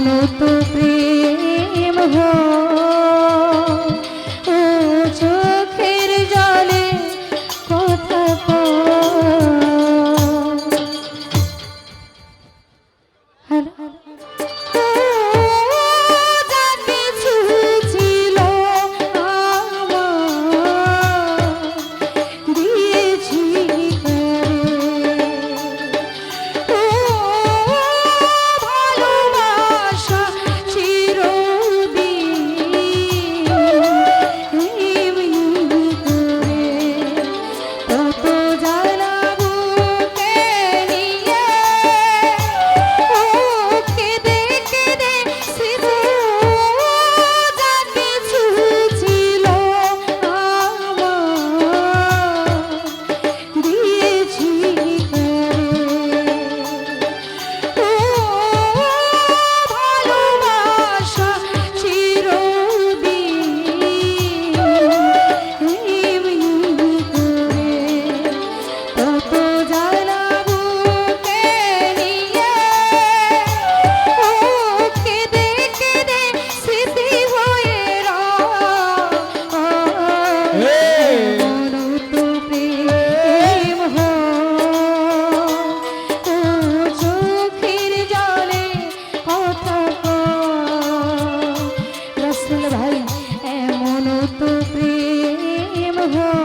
জানো তো? কত প্রেম হয়